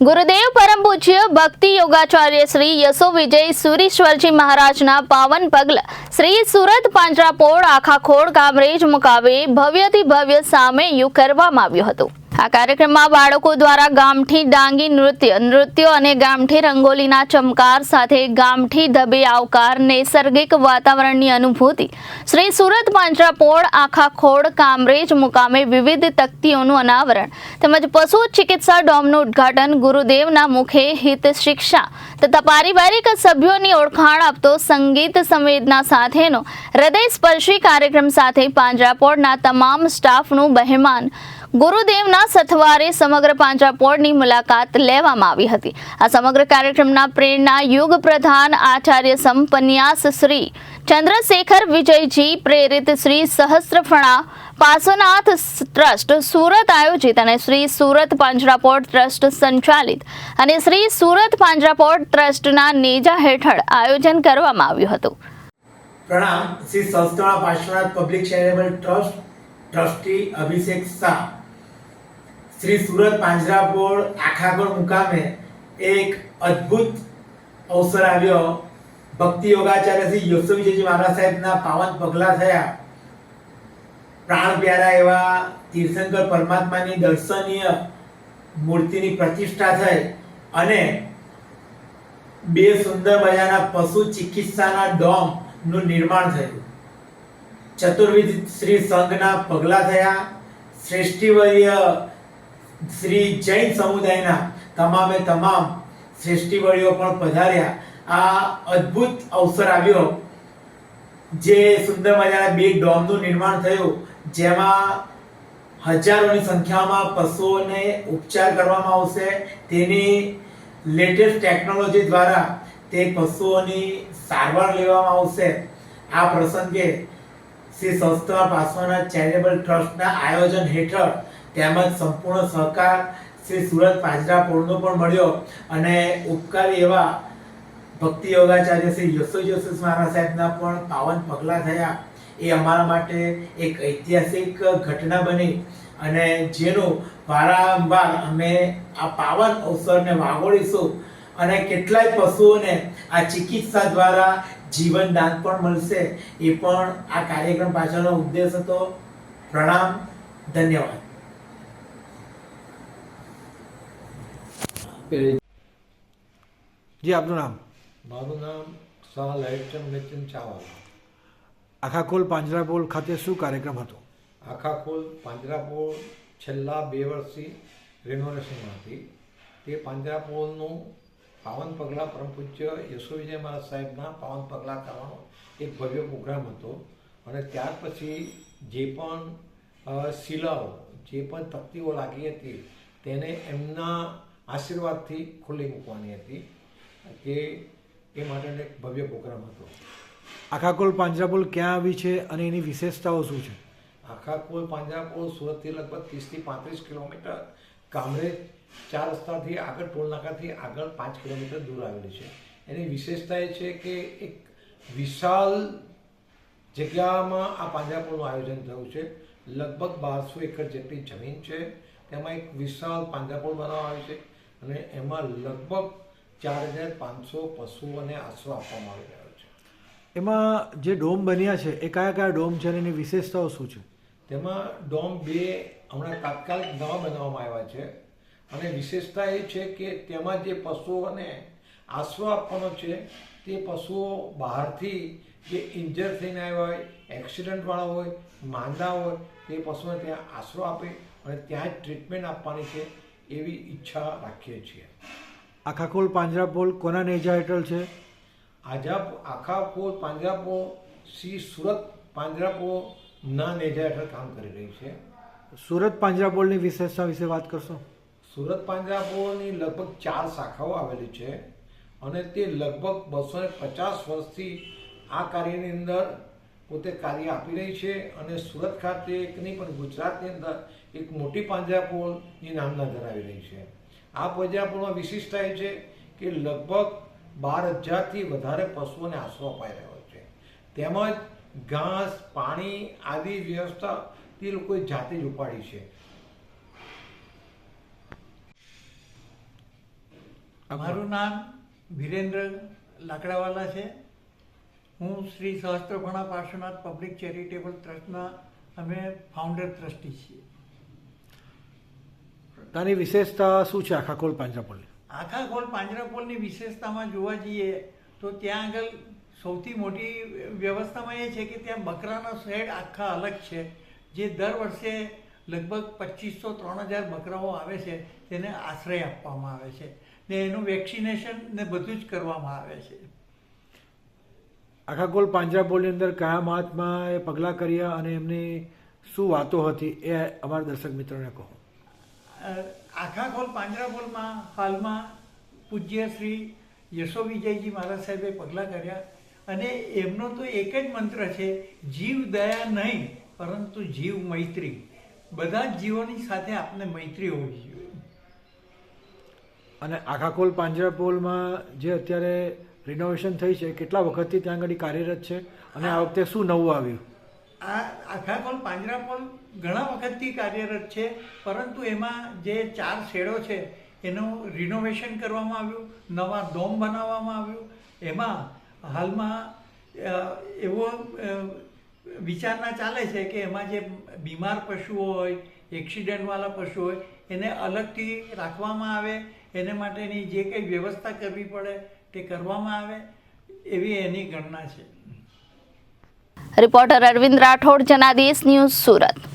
ગુરુદેવ પરમ પૂજ્ય ભક્તિ યોગાચાર્ય શ્રી યશો વિજય સુરીશ્વરજી મહારાજના પાવન પગલા શ્રી સુરત પાંજરાપોળ આખાખોડ કામરેજ મુકાવે ભવ્યથી ભવ્ય સામેયું કરવામાં આવ્યું હતું. આ કાર્યક્રમમાં બાળકો દ્વારા ગામઠી ડાંગી નૃત્ય, નૃત્યો અને ગામઠી રંગોલીના ચમકાર સાથે ગામઠી ધબે આવકાર, નૈસર્ગિક વાતાવરણની અનુભૂતિ. શ્રી સુરત પાંજરાપોળ આખા ખોડ, કામરેજ મુકામે વિવિધ તકતીઓનું અનાવરણ. તેમજ પશુ ચિકિત્સા ડોમનું ઉદ્ઘાટન ગુરુદેવના મુખે હિત શિક્ષા. તથા પારિવારિક સભ્યોની ઓળખાણ આપતો સંગીત સંવેદના સાથેનો હૃદયસ્પર્શી કાર્યક્રમ સાથે પાંજરાપોળના તમામ સ્ટાફનું બહેમાન. ગુરુદેવના સથવારે સમગ્ર પાંજરાપોળની મુલાકાત લેવામાં આવી હતી. આ સમગ્ર કાર્યક્રમના પ્રેરણા યુગ પ્રધાન આચાર્ય સંપન્યાસ શ્રી ચંદ્રશેખર વિજયજી, પ્રેરિત શ્રી સહસ્ત્રફણા પાર્શ્વનાથ ટ્રસ્ટ, સુરત આયોજિત અને શ્રી સુરત પાંજરાપોળ ટ્રસ્ટ સંચાલિત અને શ્રી સુરત પાંજરાપોળ ટ્રસ્ટના નેજા હેઠળ આયોજન કરવામાં આવ્યું હતું. પ્રણામ. શ્રી સંસ્થા Parshwanath public charitable trust, trustee Abhishek Shah. Shri Surat Panjrapol આખાગોળ મુકામે એક અદ્ભુત અવસર આવ્યો. ભક્તિ યોગાચાર્ય શ્રી યોસુ મહારાજ સાહેબના પાવન પગલા થયા. પ્રાણ પ્યારા એવા તીર્થંકર પરમાત્માની દર્શનીય મૂર્તિની પ્રતિષ્ઠા થઈ અને બે સુંદર મજાના પશુ ચિકિત્સાના ડોમનું નિર્માણ થયું. ચતુર્વિધ શ્રી સંઘના પગલા થયા. શ્રેષ્ઠીવર્ય શ્રી જૈન સમુદાયના તમામે તમામ શ્રેષ્ઠીવળીઓ પણ પધાર્યા. આ અદ્ભુત અવસર આવ્યો જે સુંદર મજાના બે ડોમનું નિર્માણ થયું, જેમાં હજારોની સંખ્યામાં પશુઓને ઉપચાર કરવામાં આવશે. તેની લેટેસ્ટ ટેકનોલોજી દ્વારા તે પશુઓની સારવાર લેવામાં આવશે. આ પ્રસંગે શ્રી સંસ્થા પાસવાના ચેરિટેબલ ટ્રસ્ટના આયોજન હેઠળ તેમજ સંપૂર્ણ સહકાર શ્રી સુરત પાંજરાપોળનો પણ મળ્યો અને ઉપકારી એવા ભક્તિ યોગાચાર્ય શ્રી યશો જોશી મહારાજ સાહેબના પણ પાવન પગલાં થયા. એ અમારા માટે એક ઐતિહાસિક ઘટના બની અને જેનું વારંવાર અમે આ પાવન અવસરને વાગોળીશું અને કેટલાય પશુઓને આ ચિકિત્સા દ્વારા જીવન દાન પણ મળશે. એ પણ આ કાર્યક્રમ પાછળનો ઉદ્દેશ હતો. પ્રણામ. ધન્યવાદ. જી આપનું નામ? મારું નામ શાહ લાઇટચંદ નીતિન ચાવલા. આખાખોલ પાંજરાપોલ ખાતે શું કાર્યક્રમ હતો? આખા કુલ પાંજરાપોળ છેલ્લા બે વર્ષથી રિનોવેશનમાં હતી. તે પાંજરાપોળનું પાવન પગલાં પરમ પૂજ્ય યશો વિજય મહારાજ સાહેબના પાવન પગલાં કરવાનો એક ભવ્ય પ્રોગ્રામ હતો. અને ત્યાર પછી જે પણ શિલાઓ જે પણ તકતીઓ લાગી હતી તેને એમના આશીર્વાદથી ખુલ્લી મૂકવાની હતી કે એ માટેનો એક ભવ્ય પ્રોગ્રામ હતો. આખાકુલ પાંજરાપોલ ક્યાં આવી છે અને એની વિશેષતાઓ શું છે? આખા કુલ પાંજરાપોળ સુરતથી લગભગ ત્રીસથી પાંત્રીસ કિલોમીટર કામરેજ ચાર રસ્તાથી આગળ ટોલનાકાથી આગળ પાંચ કિલોમીટર દૂર આવેલી છે. એની વિશેષતા એ છે કે એક વિશાળ જગ્યામાં આ પાંજરાપોળનું આયોજન થયું છે. લગભગ બારસો એકર જેટલી જમીન છે. તેમાં એક વિશાળ પાંજરાપોળ બનાવવામાં આવ્યું છે. અને એમાં લગભગ ચાર હજાર પાંચસો પશુઓને આશરો આપવામાં આવી રહ્યો છે. એમાં જે ડોમ બન્યા છે એ કયા કયા ડોમ છે અને એની વિશેષતાઓ શું છે? તેમાં ડોમ બે હમણાં તાત્કાલિક નવા બનાવવામાં આવ્યા છે અને વિશેષતા એ છે કે તેમાં જે પશુઓને આશરો આપવાનો છે તે પશુઓ બહારથી જે ઇન્જર થઈને આવ્યા હોય એક્સિડન્ટવાળા હોય માંદા હોય તે પશુઓને ત્યાં આશરો આપે અને ત્યાં જ ટ્રીટમેન્ટ આપવાની છે. એવી ઈચ્છા રાખીએ છીએ. આખાખોલ પાંજરાપોલ કોના નેજા હેઠળ છે? આજા આખા કોલ પાંજરાપો શ્રી સુરત પાંજરાપો ના નેજા હેઠળ કામ કરી રહી છે. સુરત પાંજરાપોળની વિશેષતા વિશે વાત કરશો? સુરત પાંજરાપોળની લગભગ ચાર શાખાઓ આવેલી છે અને તે લગભગ બસો પચાસ વર્ષથી આ કાર્યની અંદર પોતે કાર્ય આપી રહી છે અને સુરત ખાતે એક નહીં પણ ગુજરાતની અંદર એક મોટી પાંજરાપોળની નામના ધરાવી રહી છે. આ પાંજરાપોળમાં વિશિષ્ટતા એ છે કે લગભગ બાર હજારથી વધારે પશુઓને આશરો અપાઈ રહ્યો છે. તેમજ ઘાસ પાણી આદિ વ્યવસ્થા તે લોકોએ જાતે જ ઉપાડી છે. મારું નામ વિરેન્દ્ર લાકડાવાલા છે. હું શ્રી સહસ્ત્રભણા પાર્શ્વનાથ પબ્લિક ચેરિટેબલ ટ્રસ્ટના અમે ફાઉન્ડર ટ્રસ્ટી છીએ. તારી વિશેષતા શું છે આખા કોલ પાંજરાપોલની? આખા ખોલ પાંજરાપોલની વિશેષતામાં જોવા જઈએ તો ત્યાં આગળ સૌથી મોટી વ્યવસ્થામાં એ છે કે ત્યાં બકરાના શેડ આખા અલગ છે. જે દર વર્ષે લગભગ પચીસો ત્રણ હજાર બકરાઓ આવે છે તેને આશ્રય આપવામાં આવે છે. ને એનું વેક્સિનેશન ને બધું જ કરવામાં આવે છે. આખા કોલ પાંજરાપોળની અંદર કયા મહાત્માએ પગલાં કર્યા અને એમની શું વાતો હતી એ અમારા દર્શક મિત્રોને કહો. આખા આખા પાંજરા પાંજરાપોલમાં હાલમાં પૂજ્ય શ્રી યશો વિજયજી મહારાજ સાહેબે પગલાં કર્યા અને એમનો તો એક જ મંત્ર છે જીવ દયા નહીં પરંતુ જીવ મૈત્રી. બધા જ જીવોની સાથે આપણે મૈત્રી હોવી જોઈએ. અને આખા કોલ પાંજરાપોળમાં જે અત્યારે રિનોવેશન થઈ છે. કેટલા વખતથી ત્યાં આગળ કાર્યરત છે? અને આ વખતે શું નવું આવ્યું? આ આખા કોલ પણ ઘણા વખતથી કાર્યરત છે. પરંતુ એમાં જે ચાર શેડો છે, એનું રિનોવેશન કરવામાં આવ્યું, નવા ડોમ બનાવવામાં આવ્યું. એમાં હાલમાં એવો વિચારના ચાલે છે કે એમાં જે બીમાર પશુઓ હોય એક્સિડન્ટવાળા પશુ હોય, એને અલગથી રાખવામાં આવે. એને માટેની જે કંઈ વ્યવસ્થા કરવી પડે તે કરવામાં આવે એવી એની ગણના છે. Reporter Arvind Rathod Janadesh news Surat.